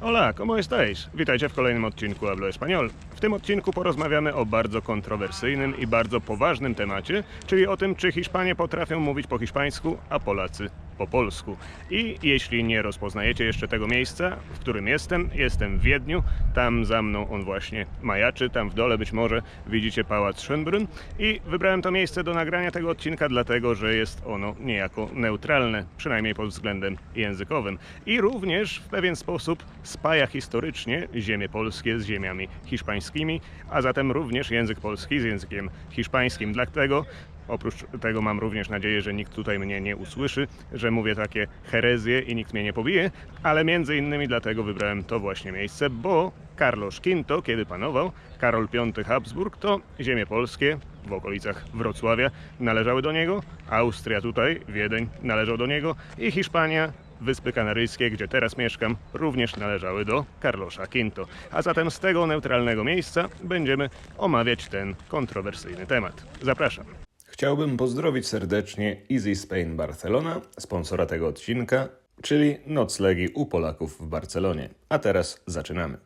Hola, ¿cómo estáis? Witajcie w kolejnym odcinku Hablo Español. W tym odcinku porozmawiamy o bardzo kontrowersyjnym i bardzo poważnym temacie, czyli o tym, czy Hiszpanie potrafią mówić po hiszpańsku, a Polacy po polsku. I jeśli nie rozpoznajecie jeszcze tego miejsca, w którym jestem, jestem w Wiedniu, tam za mną on właśnie majaczy, tam w dole być może widzicie pałac Schönbrunn i wybrałem to miejsce do nagrania tego odcinka dlatego, że jest ono niejako neutralne, przynajmniej pod względem językowym. I również w pewien sposób spaja historycznie ziemie polskie z ziemiami hiszpańskimi, a zatem również język polski z językiem hiszpańskim. Dlatego Oprócz tego mam również nadzieję, że nikt tutaj mnie nie usłyszy, że mówię takie herezje i nikt mnie nie pobije, ale między innymi dlatego wybrałem to właśnie miejsce, bo Carlos V, kiedy panował, Karol V Habsburg, to ziemie polskie w okolicach Wrocławia należały do niego, Austria tutaj, Wiedeń należał do niego i Hiszpania Wyspy Kanaryjskie, gdzie teraz mieszkam, również należały do Carlosa V. A zatem z tego neutralnego miejsca będziemy omawiać ten kontrowersyjny temat. Zapraszam. Chciałbym pozdrowić serdecznie Easy Spain Barcelona, sponsora tego odcinka, czyli noclegi u Polaków w Barcelonie. A teraz zaczynamy.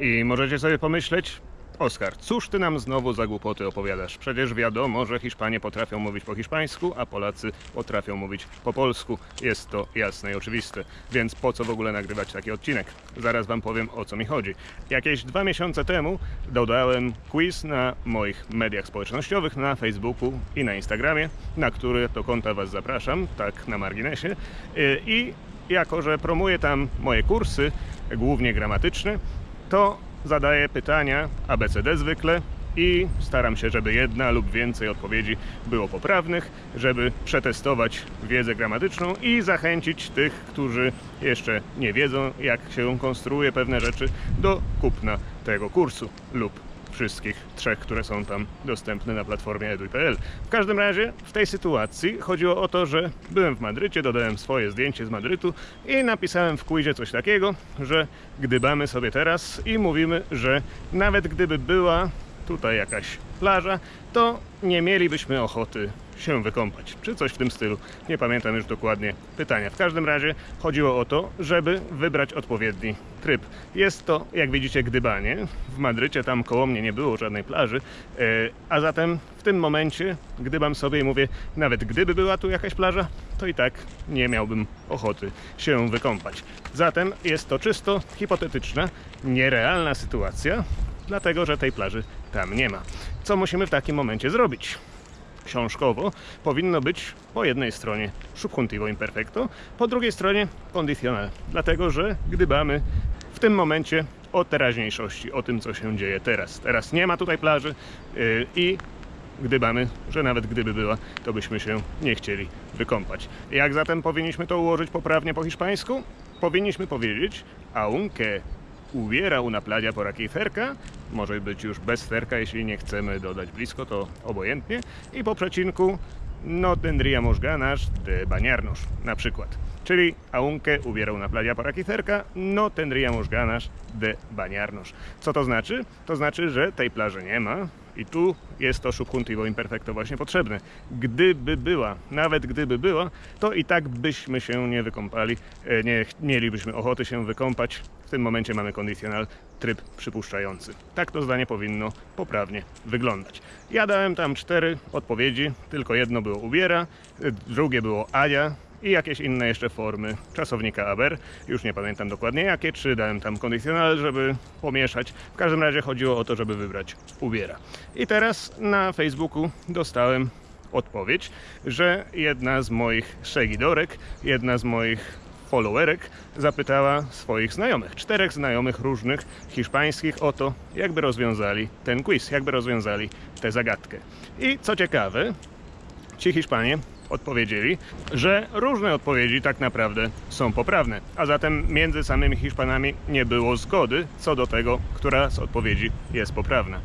I możecie sobie pomyśleć, Oskar, cóż ty nam znowu za głupoty opowiadasz? Przecież wiadomo, że Hiszpanie potrafią mówić po hiszpańsku, a Polacy potrafią mówić po polsku. Jest to jasne i oczywiste. Więc po co w ogóle nagrywać taki odcinek? Zaraz wam powiem o co mi chodzi. Jakieś dwa miesiące temu dodałem quiz na moich mediach społecznościowych, na Facebooku i na Instagramie, na które to konta was zapraszam, tak na marginesie. Yy, I jako, że promuję tam moje kursy, głównie gramatyczne, to zadaję pytania ABCD zwykle i staram się, żeby jedna lub więcej odpowiedzi było poprawnych, żeby przetestować wiedzę gramatyczną i zachęcić tych, którzy jeszcze nie wiedzą, jak się konstruuje pewne rzeczy, do kupna tego kursu lub wszystkich trzech, które są tam dostępne na platformie edu.pl. W każdym razie w tej sytuacji chodziło o to, że byłem w Madrycie, dodałem swoje zdjęcie z Madrytu i napisałem w quizie coś takiego, że gdybamy sobie teraz i mówimy, że nawet gdyby była tutaj jakaś plaża, to nie mielibyśmy ochoty się wykąpać, czy coś w tym stylu. Nie pamiętam już dokładnie pytania. W każdym razie chodziło o to, żeby wybrać odpowiedni tryb. Jest to, jak widzicie, gdybanie. W Madrycie tam koło mnie nie było żadnej plaży, e, a zatem w tym momencie gdybam sobie i mówię, nawet gdyby była tu jakaś plaża, to i tak nie miałbym ochoty się wykąpać. Zatem jest to czysto hipotetyczna, nierealna sytuacja, dlatego że tej plaży tam nie ma. Co musimy w takim momencie zrobić? Książkowo powinno być po jednej stronie subjuntivo imperfecto, po drugiej stronie condicional, dlatego że gdybamy w tym momencie o teraźniejszości, o tym co się dzieje teraz. Teraz nie ma tutaj plaży yy, i gdybamy, że nawet gdyby była, to byśmy się nie chcieli wykąpać. Jak zatem powinniśmy to ułożyć poprawnie po hiszpańsku? Powinniśmy powiedzieć aunque hubiera una playa por aquí cerca, może być już bez cerka, jeśli nie chcemy dodać blisko, to obojętnie, i po przecinku no tendríamos ganas de bañarnos, na przykład. Czyli aunque hubiera una playa por aquí cerca, no tendríamos ganas de bañarnos. Co to znaczy? To znaczy, że tej plaży nie ma i tu jest to subjuntivo imperfecto właśnie potrzebne. Gdyby była, nawet gdyby była, to i tak byśmy się nie wykąpali, e, nie mielibyśmy ochoty się wykąpać. W tym momencie mamy kondycjonal tryb przypuszczający. Tak to zdanie powinno poprawnie wyglądać. Ja dałem tam cztery odpowiedzi, tylko jedno było ubiera, e, drugie było aja, i jakieś inne jeszcze formy czasownika aber. Już nie pamiętam dokładnie jakie, czy dałem tam kondycjonal, żeby pomieszać. W każdym razie chodziło o to, żeby wybrać ubiera. I teraz na Facebooku dostałem odpowiedź, że jedna z moich seguidorek, jedna z moich followerek zapytała swoich znajomych, czterech znajomych różnych hiszpańskich o to, jakby rozwiązali ten quiz, jakby rozwiązali tę zagadkę. I co ciekawe, ci Hiszpanie odpowiedzieli, że różne odpowiedzi tak naprawdę są poprawne, a zatem między samymi Hiszpanami nie było zgody co do tego, która z odpowiedzi jest poprawna.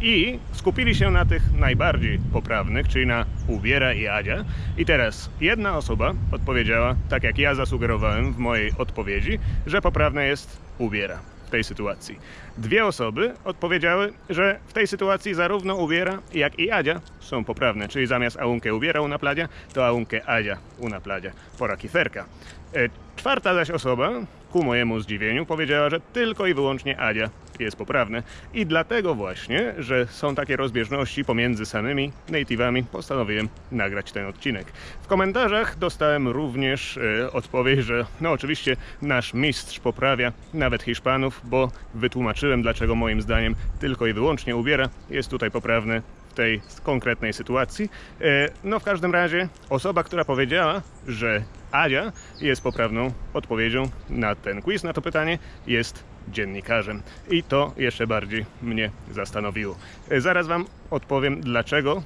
I skupili się na tych najbardziej poprawnych, czyli na Ubiera i Adzia. I teraz jedna osoba odpowiedziała, tak jak ja zasugerowałem w mojej odpowiedzi, że poprawne jest Ubiera. W tej sytuacji. Dwie osoby odpowiedziały, że w tej sytuacji zarówno Ubiera, jak i Adzia są poprawne, czyli zamiast Aunque Ubiera una playa, to Aunque Adzia una playa, pora kiferka. E, Czwarta zaś osoba, ku mojemu zdziwieniu, powiedziała, że tylko i wyłącznie Adzia jest poprawne i dlatego właśnie, że są takie rozbieżności pomiędzy samymi native'ami, postanowiłem nagrać ten odcinek. W komentarzach dostałem również e, odpowiedź, że no oczywiście nasz mistrz poprawia nawet Hiszpanów, bo wytłumaczyłem dlaczego moim zdaniem tylko i wyłącznie ubiera jest tutaj poprawny w tej konkretnej sytuacji. E, No w każdym razie osoba, która powiedziała, że Adzia jest poprawną odpowiedzią na ten quiz, na to pytanie, jest dziennikarzem. I to jeszcze bardziej mnie zastanowiło. E, Zaraz Wam odpowiem, dlaczego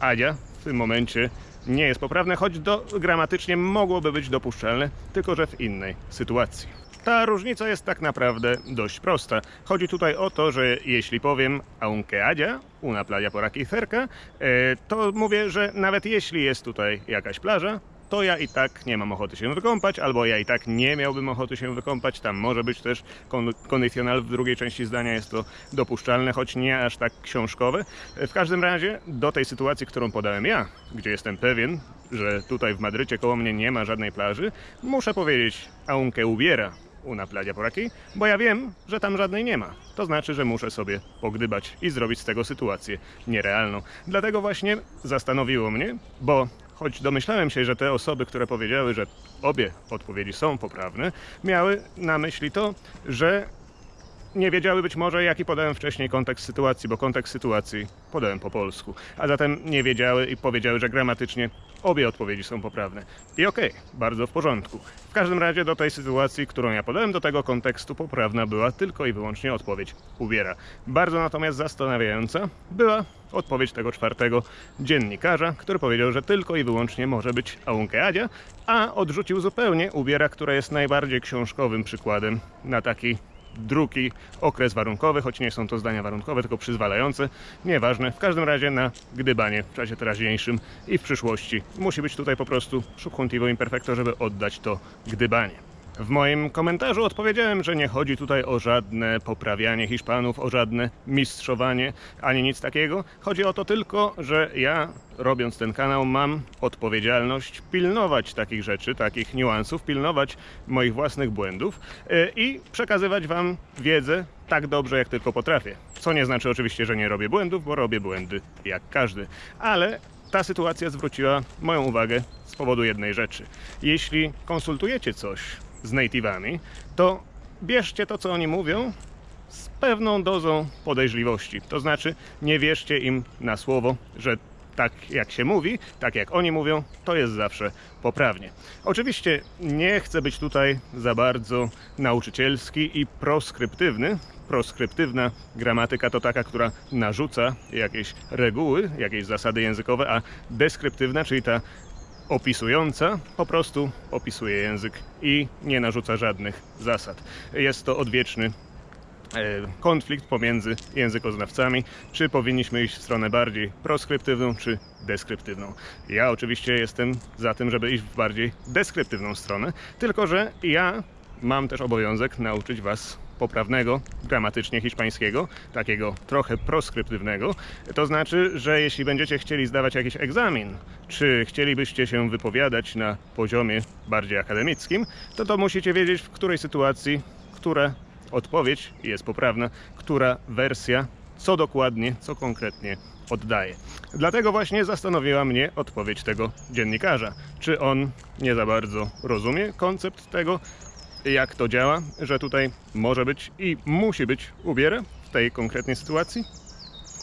Adzia w tym momencie nie jest poprawne, choć do, gramatycznie mogłoby być dopuszczalne, tylko że w innej sytuacji. Ta różnica jest tak naprawdę dość prosta. Chodzi tutaj o to, że jeśli powiem aunque Adzia, una playa por aquí cerca, e, to mówię, że nawet jeśli jest tutaj jakaś plaża, to ja i tak nie mam ochoty się wykąpać, albo ja i tak nie miałbym ochoty się wykąpać. Tam może być też kon- kondycjonal w drugiej części zdania, jest to dopuszczalne, choć nie aż tak książkowe. W każdym razie do tej sytuacji, którą podałem ja, gdzie jestem pewien, że tutaj w Madrycie koło mnie nie ma żadnej plaży, muszę powiedzieć aunque hubiera una playa por aquí, bo ja wiem, że tam żadnej nie ma. To znaczy, że muszę sobie pogdybać i zrobić z tego sytuację nierealną. Dlatego właśnie zastanowiło mnie, bo choć domyślałem się, że te osoby, które powiedziały, że obie odpowiedzi są poprawne, miały na myśli to, że nie wiedziały być może, jaki podałem wcześniej kontekst sytuacji, bo kontekst sytuacji podałem po polsku. A zatem nie wiedziały i powiedziały, że gramatycznie obie odpowiedzi są poprawne. I okej, bardzo w porządku. W każdym razie do tej sytuacji, którą ja podałem, do tego kontekstu poprawna była tylko i wyłącznie odpowiedź ubiera. Bardzo natomiast zastanawiająca była odpowiedź tego czwartego dziennikarza, który powiedział, że tylko i wyłącznie może być aunque Adzia, a odrzucił zupełnie ubiera, która jest najbardziej książkowym przykładem na taki drugi okres warunkowy, choć nie są to zdania warunkowe, tylko przyzwalające. Nieważne, w każdym razie na gdybanie w czasie teraźniejszym i w przyszłości musi być tutaj po prostu subjuntivo imperfecto, żeby oddać to gdybanie. W moim komentarzu odpowiedziałem, że nie chodzi tutaj o żadne poprawianie Hiszpanów, o żadne mistrzowanie, ani nic takiego. Chodzi o to tylko, że ja, robiąc ten kanał, mam odpowiedzialność pilnować takich rzeczy, takich niuansów, pilnować moich własnych błędów yy, i przekazywać Wam wiedzę tak dobrze, jak tylko potrafię. Co nie znaczy oczywiście, że nie robię błędów, bo robię błędy jak każdy. Ale ta sytuacja zwróciła moją uwagę z powodu jednej rzeczy. Jeśli konsultujecie coś z native'ami, to bierzcie to, co oni mówią, z pewną dozą podejrzliwości. To znaczy, nie wierzcie im na słowo, że tak jak się mówi, tak jak oni mówią, to jest zawsze poprawnie. Oczywiście nie chcę być tutaj za bardzo nauczycielski i proskryptywny. Proskryptywna gramatyka to taka, która narzuca jakieś reguły, jakieś zasady językowe, a deskryptywna, czyli ta opisująca, po prostu opisuje język i nie narzuca żadnych zasad. Jest to odwieczny e, konflikt pomiędzy językoznawcami, czy powinniśmy iść w stronę bardziej proskryptywną, czy deskryptywną. Ja oczywiście jestem za tym, żeby iść w bardziej deskryptywną stronę, tylko że ja mam też obowiązek nauczyć Was poprawnego gramatycznie hiszpańskiego, takiego trochę proskryptywnego. To znaczy, że jeśli będziecie chcieli zdawać jakiś egzamin, czy chcielibyście się wypowiadać na poziomie bardziej akademickim, to to musicie wiedzieć, w której sytuacji, która odpowiedź jest poprawna, która wersja, co dokładnie, co konkretnie oddaje. Dlatego właśnie zastanowiła mnie odpowiedź tego dziennikarza. Czy on nie za bardzo rozumie koncept tego, jak to działa, że tutaj może być i musi być ubiera w tej konkretnej sytuacji?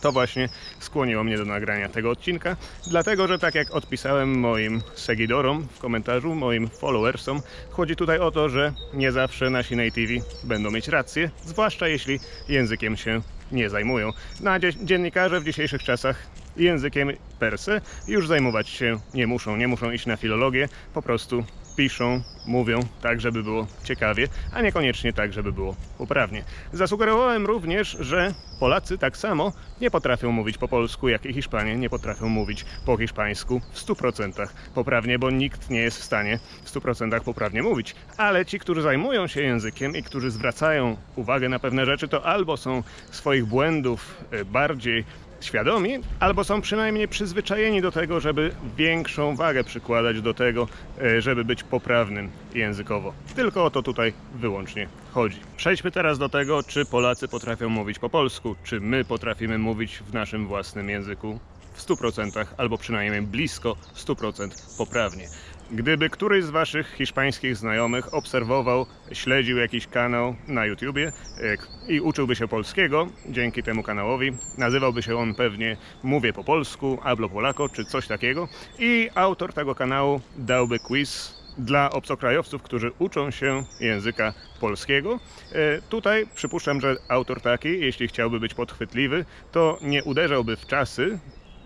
To właśnie skłoniło mnie do nagrania tego odcinka, dlatego że tak jak odpisałem moim seguidorom w komentarzu, moim followersom, chodzi tutaj o to, że nie zawsze nasi nativi będą mieć rację, zwłaszcza jeśli językiem się nie zajmują. A dzie- dziennikarze w dzisiejszych czasach językiem per se już zajmować się nie muszą. Nie muszą iść na filologię, po prostu piszą, mówią tak, żeby było ciekawie, a niekoniecznie tak, żeby było poprawnie. Zasugerowałem również, że Polacy tak samo nie potrafią mówić po polsku, jak i Hiszpanie nie potrafią mówić po hiszpańsku w 100% poprawnie, bo nikt nie jest w stanie w 100% poprawnie mówić. Ale ci, którzy zajmują się językiem i którzy zwracają uwagę na pewne rzeczy, to albo są swoich błędów e, bardziej świadomi, albo są przynajmniej przyzwyczajeni do tego, żeby większą wagę przykładać do tego, e, żeby być poprawnym językowo. Tylko o to tutaj wyłącznie chodzi. Przejdźmy teraz do tego, czy Polacy potrafią mówić po polsku, czy my potrafimy mówić w naszym własnym języku w 100% albo przynajmniej blisko 100% poprawnie. Gdyby któryś z Waszych hiszpańskich znajomych obserwował, śledził jakiś kanał na YouTubie i uczyłby się polskiego dzięki temu kanałowi, nazywałby się on pewnie Mówię po polsku, Hablo Polako czy coś takiego i autor tego kanału dałby quiz dla obcokrajowców, którzy uczą się języka polskiego. E, Tutaj przypuszczam, że autor taki, jeśli chciałby być podchwytliwy, to nie uderzałby w czasy,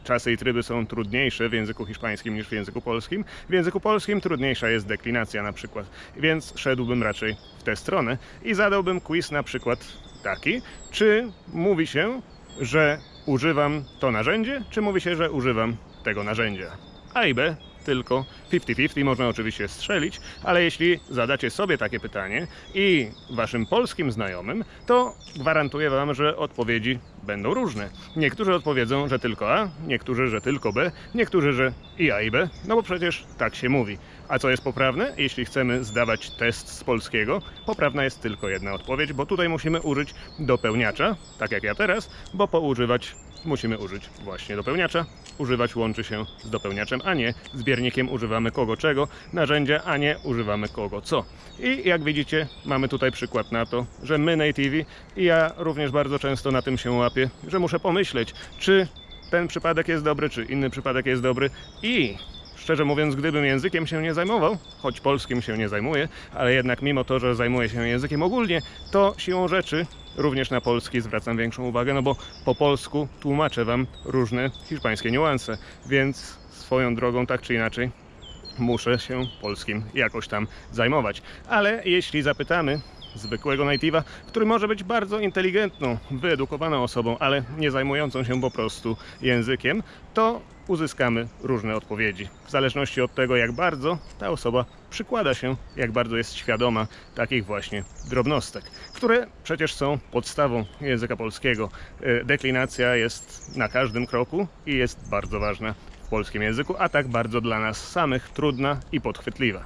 czasy i tryby są trudniejsze w języku hiszpańskim niż w języku polskim. W języku polskim trudniejsza jest deklinacja na przykład, więc szedłbym raczej w tę stronę i zadałbym quiz na przykład taki, czy mówi się, że używam to narzędzie, czy mówi się, że używam tego narzędzia. A i B tylko 50-50, można oczywiście strzelić, ale jeśli zadacie sobie takie pytanie i waszym polskim znajomym, to gwarantuję wam, że odpowiedzi będą różne. Niektórzy odpowiedzą, że tylko A, niektórzy, że tylko B, niektórzy, że i A i B, no bo przecież tak się mówi. A co jest poprawne? Jeśli chcemy zdawać test z polskiego, poprawna jest tylko jedna odpowiedź, bo tutaj musimy użyć dopełniacza, tak jak ja teraz, bo poużywać musimy użyć właśnie dopełniacza. Używać łączy się z dopełniaczem, a nie zbiernikiem używamy kogo czego, narzędzia, a nie używamy kogo co. I jak widzicie, mamy tutaj przykład na to, że my nativi i ja również bardzo często na tym się łapię, że muszę pomyśleć, czy ten przypadek jest dobry, czy inny przypadek jest dobry i Szczerze mówiąc, gdybym językiem się nie zajmował, choć polskim się nie zajmuję, ale jednak mimo to, że zajmuję się językiem ogólnie, to siłą rzeczy również na polski zwracam większą uwagę, no bo po polsku tłumaczę wam różne hiszpańskie niuanse, więc swoją drogą tak czy inaczej muszę się polskim jakoś tam zajmować. Ale jeśli zapytamy zwykłego native'a, który może być bardzo inteligentną, wyedukowaną osobą, ale nie zajmującą się po prostu językiem, to uzyskamy różne odpowiedzi. W zależności od tego, jak bardzo ta osoba przykłada się, jak bardzo jest świadoma takich właśnie drobnostek, które przecież są podstawą języka polskiego. E, Deklinacja jest na każdym kroku i jest bardzo ważna w polskim języku, a tak bardzo dla nas samych trudna i podchwytliwa.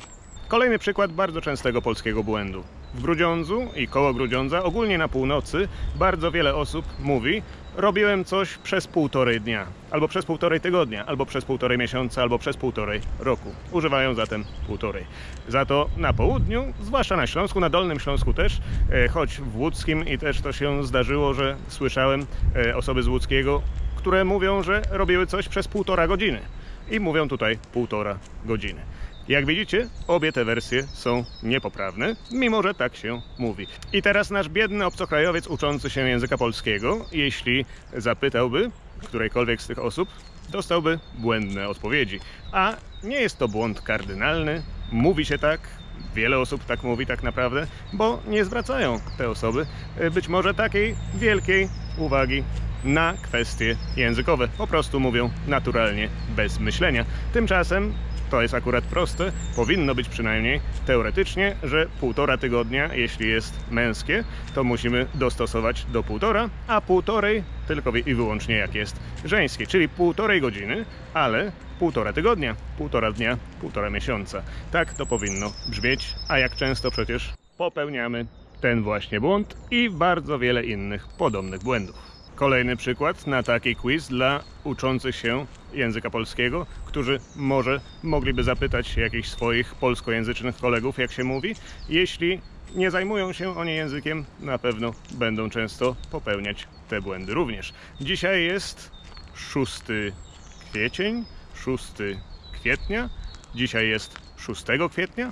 Kolejny przykład bardzo częstego polskiego błędu. W Grudziądzu i koło Grudziądza, ogólnie na północy, bardzo wiele osób mówi robiłem coś przez półtorej dnia, albo przez półtorej tygodnia, albo przez półtorej miesiąca, albo przez półtorej roku. Używają zatem półtorej. Za to na południu, zwłaszcza na Śląsku, na Dolnym Śląsku też, e, choć w Łódzkim i też to się zdarzyło, że słyszałem e, osoby z Łódzkiego, które mówią, że robiły coś przez półtora godziny. I mówią tutaj półtora godziny. Jak widzicie, obie te wersje są niepoprawne, mimo że tak się mówi. I teraz nasz biedny obcokrajowiec uczący się języka polskiego, jeśli zapytałby którejkolwiek z tych osób, dostałby błędne odpowiedzi. A nie jest to błąd kardynalny, mówi się tak, wiele osób tak mówi tak naprawdę, bo nie zwracają te osoby e, być może takiej wielkiej uwagi na kwestie językowe. Po prostu mówią naturalnie, bez myślenia. Tymczasem to jest akurat proste, powinno być przynajmniej teoretycznie, że półtora tygodnia, jeśli jest męskie, to musimy dostosować do półtora, a półtorej tylko i wyłącznie jak jest żeńskie, czyli półtorej godziny, ale półtora tygodnia, półtora dnia, półtora miesiąca. Tak to powinno brzmieć, a jak często przecież popełniamy ten właśnie błąd i bardzo wiele innych podobnych błędów. Kolejny przykład na taki quiz dla uczących się języka polskiego, którzy może mogliby zapytać jakichś swoich polskojęzycznych kolegów, jak się mówi. Jeśli nie zajmują się oni językiem, na pewno będą często popełniać te błędy również. Dzisiaj jest 6 kwiecień, 6 kwietnia. Dzisiaj jest 6 kwietnia.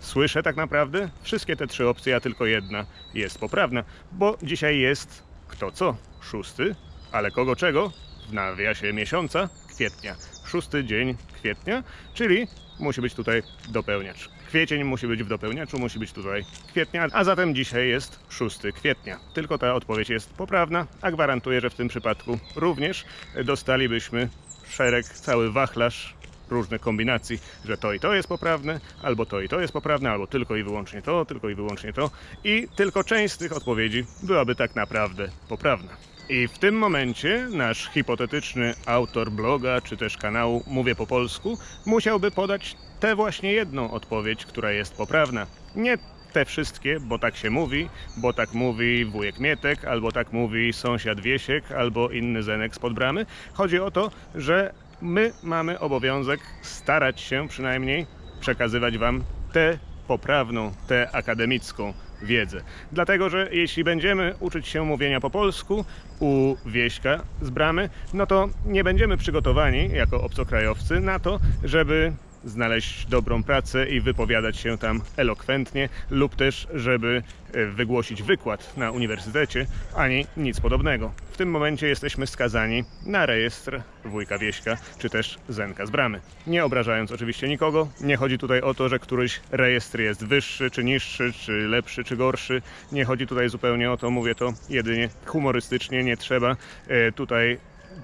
Słyszę tak naprawdę wszystkie te trzy opcje, a tylko jedna jest poprawna, bo dzisiaj jest kto co? Szósty, ale kogo czego? w nawiasie miesiąca kwietnia. Szósty dzień kwietnia, czyli musi być tutaj dopełniacz. Kwiecień musi być w dopełniaczu, musi być tutaj kwietnia, a zatem dzisiaj jest 6 kwietnia. Tylko ta odpowiedź jest poprawna, a gwarantuję, że w tym przypadku również dostalibyśmy szereg, cały wachlarz różnych kombinacji, że to i to jest poprawne, albo to i to jest poprawne, albo tylko i wyłącznie to, tylko i wyłącznie to. I tylko część z tych odpowiedzi byłaby tak naprawdę poprawna. I w tym momencie nasz hipotetyczny autor bloga czy też kanału Mówię po polsku musiałby podać tę właśnie jedną odpowiedź, która jest poprawna. Nie te wszystkie, bo tak się mówi, bo tak mówi wujek Mietek, albo tak mówi sąsiad Wiesiek, albo inny Zenek spod bramy. Chodzi o to, że my mamy obowiązek starać się przynajmniej przekazywać Wam tę poprawną, tę akademicką wiedzę. Dlatego, że jeśli będziemy uczyć się mówienia po polsku u Wieśka z bramy, no to nie będziemy przygotowani jako obcokrajowcy na to, żeby znaleźć dobrą pracę i wypowiadać się tam elokwentnie, lub też, żeby e, wygłosić wykład na uniwersytecie, ani nic podobnego. W tym momencie jesteśmy skazani na rejestr wujka Wieśka, czy też Zenka z bramy. Nie obrażając oczywiście nikogo, nie chodzi tutaj o to, że któryś rejestr jest wyższy, czy niższy, czy lepszy, czy gorszy. Nie chodzi tutaj zupełnie o to, mówię to jedynie humorystycznie, nie trzeba e, tutaj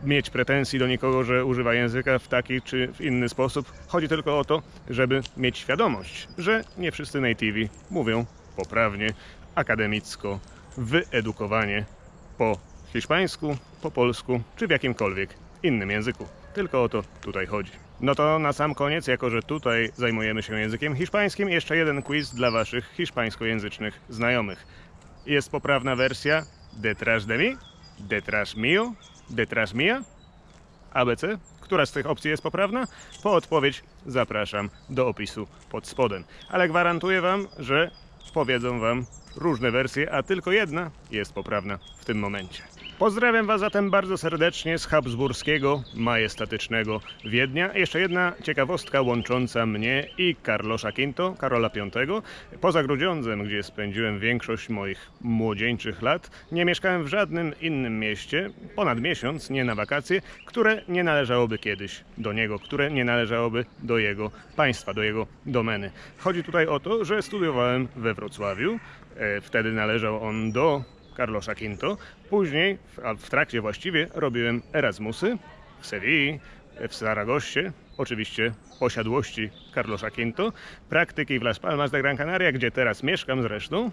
mieć pretensji do nikogo, że używa języka w taki czy w inny sposób. Chodzi tylko o to, żeby mieć świadomość, że nie wszyscy nativi mówią poprawnie, akademicko, wyedukowanie po hiszpańsku, po polsku czy w jakimkolwiek innym języku. Tylko o to tutaj chodzi. No to na sam koniec, jako że tutaj zajmujemy się językiem hiszpańskim, jeszcze jeden quiz dla waszych hiszpańskojęzycznych znajomych. Jest poprawna wersja detrás de mí, detrás mío, detrás mía, ABC. Która z tych opcji jest poprawna? Po odpowiedź zapraszam do opisu pod spodem. Ale gwarantuję Wam, że powiedzą Wam różne wersje, a tylko jedna jest poprawna w tym momencie. Pozdrawiam Was zatem bardzo serdecznie z habsburskiego, majestatycznego Wiednia. Jeszcze jedna ciekawostka łącząca mnie i Carlosza Quinto, Karola V. Poza Grudziądzem, gdzie spędziłem większość moich młodzieńczych lat, nie mieszkałem w żadnym innym mieście, ponad miesiąc, nie na wakacje, które nie należałoby kiedyś do niego, które nie należałoby do jego państwa, do jego domeny. Chodzi tutaj o to, że studiowałem we Wrocławiu, wtedy należał on do Carlosa Quinto. Później, a w trakcie właściwie, robiłem Erasmusy w Sewilli, w Saragossie, oczywiście posiadłości Carlosa Quinto, praktyki w Las Palmas de Gran Canaria, gdzie teraz mieszkam zresztą,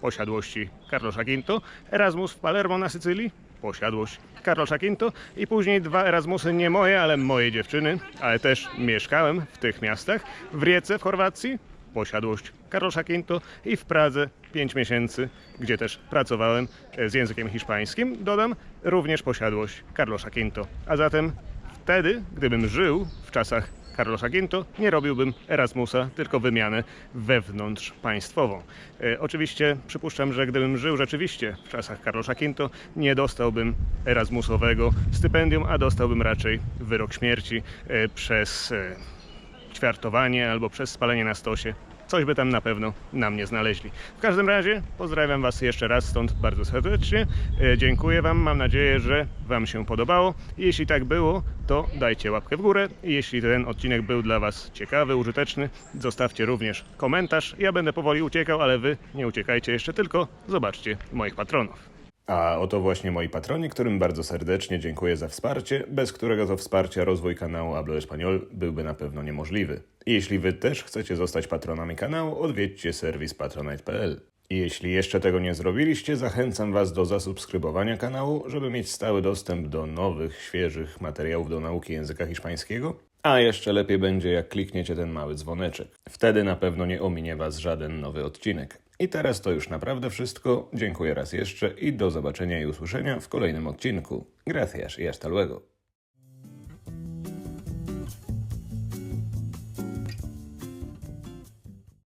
posiadłości Carlosa Quinto, Erasmus w Palermo na Sycylii, posiadłość Carlosa Quinto i później dwa Erasmusy nie moje, ale mojej dziewczyny, ale też mieszkałem w tych miastach, w Riece w Chorwacji, posiadłość Carlosa Quinto i w Pradze 5 miesięcy, gdzie też pracowałem e, z językiem hiszpańskim, dodam również posiadłość Carlosa Quinto. A zatem wtedy, gdybym żył w czasach Carlosa Quinto, nie robiłbym Erasmusa, tylko wymianę wewnątrzpaństwową. E, oczywiście przypuszczam, że gdybym żył rzeczywiście w czasach Carlosa Quinto, nie dostałbym Erasmusowego stypendium, a dostałbym raczej wyrok śmierci e, przez e, ćwiartowanie albo przez spalenie na stosie. Coś by tam na pewno na mnie znaleźli. W każdym razie pozdrawiam Was jeszcze raz stąd bardzo serdecznie. E, Dziękuję Wam, mam nadzieję, że Wam się podobało. Jeśli tak było, to dajcie łapkę w górę. Jeśli ten odcinek był dla Was ciekawy, użyteczny, zostawcie również komentarz. Ja będę powoli uciekał, ale Wy nie uciekajcie jeszcze, tylko zobaczcie moich patronów. A oto właśnie moi patroni, którym bardzo serdecznie dziękuję za wsparcie, bez którego to wsparcia rozwój kanału Hablo Español byłby na pewno niemożliwy. Jeśli wy też chcecie zostać patronami kanału, odwiedźcie serwis patronite.pl. Jeśli jeszcze tego nie zrobiliście, zachęcam Was do zasubskrybowania kanału, żeby mieć stały dostęp do nowych, świeżych materiałów do nauki języka hiszpańskiego. A jeszcze lepiej będzie, jak klikniecie ten mały dzwoneczek. Wtedy na pewno nie ominie Was żaden nowy odcinek. I teraz to już naprawdę wszystko. Dziękuję raz jeszcze i do zobaczenia i usłyszenia w kolejnym odcinku. Gracias y hasta luego.